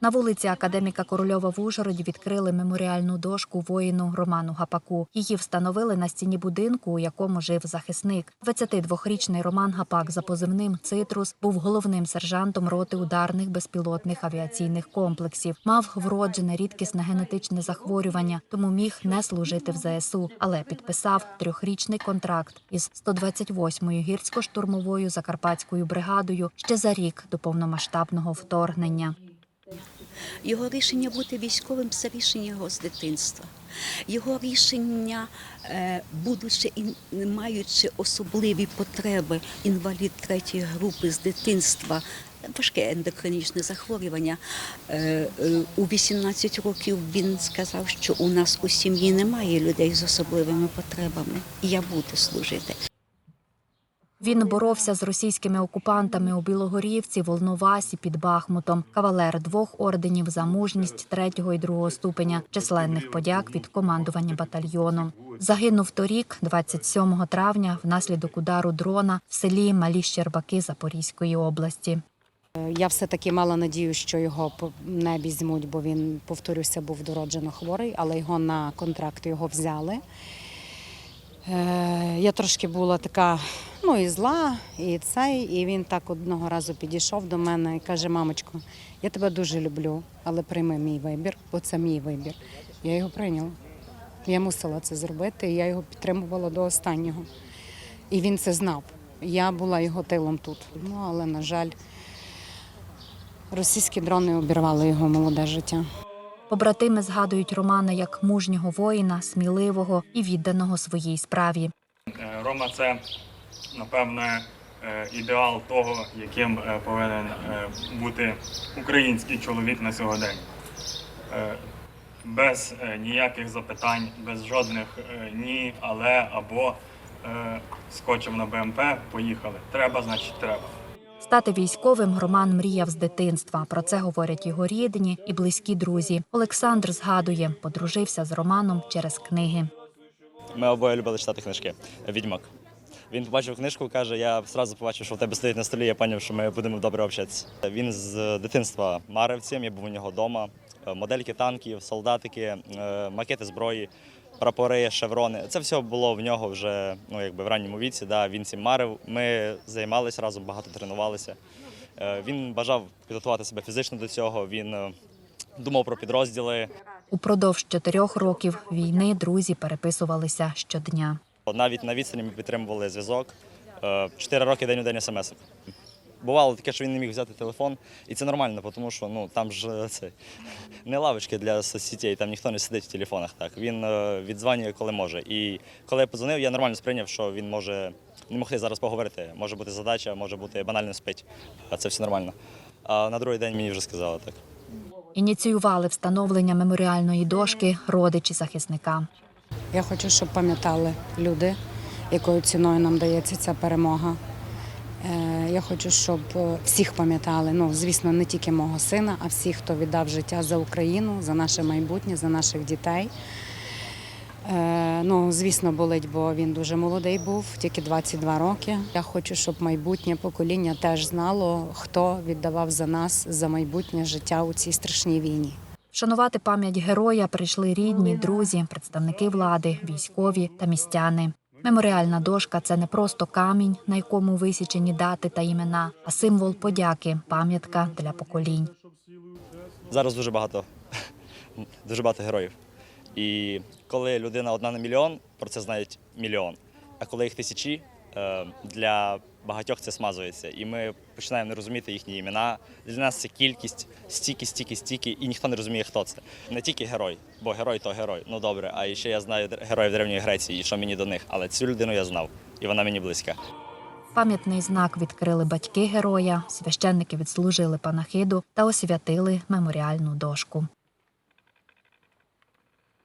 На вулиці академіка Корольова в Ужгороді відкрили меморіальну дошку воїну Роману Гапаку. Її встановили на стіні будинку, у якому жив захисник. 22-річний Роман Гапак за позивним Цитрус був головним сержантом роти ударних безпілотних авіаційних комплексів. Мав вроджене рідкісне генетичне захворювання, тому міг не служити в ЗСУ, але підписав трьохрічний контракт із 128-ю гірсько-штурмовою закарпатською бригадою ще за рік до повномасштабного вторгнення. Його рішення бути військовим це рішення його з дитинства. Його рішення, е, будучи і маючи особливі потреби, інвалід третьої групи з дитинства, важке ендокринічне захворювання. е, е, У 18 років він сказав, що у нас у сім'ї немає людей з особливими потребами, і я буду служити. Він боровся з російськими окупантами у Білогорівці, Волновасі під Бахмутом. Кавалер двох орденів за мужність третього і другого ступеня, численних подяк від командування батальйону. Загинув торік, 27 травня, внаслідок удару дрона в селі Малі Щербаки Запорізької області. Я все-таки мала надію, що його не візьмуть, бо він, повторюся, був дороджено хворий, але його на контракт його взяли. Е, Я трошки була така, ну і зла, і цей, і він так одного разу підійшов до мене і каже: мамочко, я тебе дуже люблю, але прийми мій вибір, бо це мій вибір. Я його прийняла. Я мусила це зробити, і я його підтримувала до останнього. І він це знав. Я була його тилом тут. Ну, але, на жаль, Російські дрони обірвали його молоде життя. Побратими згадують Романа як мужнього воїна, сміливого і відданого своїй справі. Е, Рома це, напевне, е, ідеал того, яким е, повинен е, бути український чоловік на сьогодення. Е, Без ніяких запитань, без жодних ні, але або скочив на БМП, поїхали. Треба, значить, треба. Стати військовим Роман мріяв з дитинства. Про це говорять його рідні і близькі друзі. Олександр згадує, подружився з Романом через книги. Ми обоє любили читати книжки. Відьмак. Він побачив книжку, каже: я одразу побачив, що в тебе стоїть на столі. Я зрозумів, що ми будемо добре общатися. Він з дитинства марив цим, я був у нього вдома. Модельки танків, солдатики, е, макети зброї, прапори, шеврони. Це все було в нього вже ну, якби в ранньому віці. Да, він цим марив. Ми займалися разом, багато тренувалися. Е, Він бажав підготувати себе фізично до цього. Він е, думав про підрозділи. Упродовж чотирьох років війни друзі переписувалися щодня. Навіть на відстані ми підтримували зв'язок. Е, Чотири роки день у день смс. Бувало таке, що він не міг взяти телефон, і це нормально, тому що ну там ж е, це не лавочки для соцсетей, там ніхто не сидить в телефонах. Так він е, віддзвонює, коли може. І коли я подзвонив, я нормально сприйняв, що він може не могти зараз поговорити. Може бути задача, може бути банально спить. А це все нормально. А на другий день мені вже сказали так. Ініціювали встановлення меморіальної дошки родичі захисника. Я хочу, щоб пам'ятали люди, якою ціною нам дається ця перемога. Е, Я хочу, щоб е, всіх пам'ятали. Ну, звісно, не тільки мого сина, а всіх, хто віддав життя за Україну, за наше майбутнє, за наших дітей. Е, Ну, звісно, болить, бо він дуже молодий був, тільки 22 роки. Я хочу, щоб майбутнє покоління теж знало, хто віддавав за нас за майбутнє життя у цій страшній війні. Вшанувати пам'ять героя прийшли рідні, друзі, представники влади, військові та містяни. Меморіальна дошка це не просто камінь, на якому висічені дати та імена, а символ подяки, пам'ятка для поколінь. Зараз дуже багато, дуже багато героїв. І коли людина одна на мільйон, про це знають мільйон. А коли їх тисячі, для багатьох це смазується. І ми починаємо не розуміти їхні імена. Для нас це кількість, стільки, стільки, стільки, і ніхто не розуміє, хто це. Не тільки герой, бо герой то герой. Ну добре, а ще я знаю героїв Древньої Греції, і що мені до них. Але цю людину я знав, і вона мені близька. Пам'ятний знак відкрили батьки героя, священники відслужили панахиду та освятили меморіальну дошку.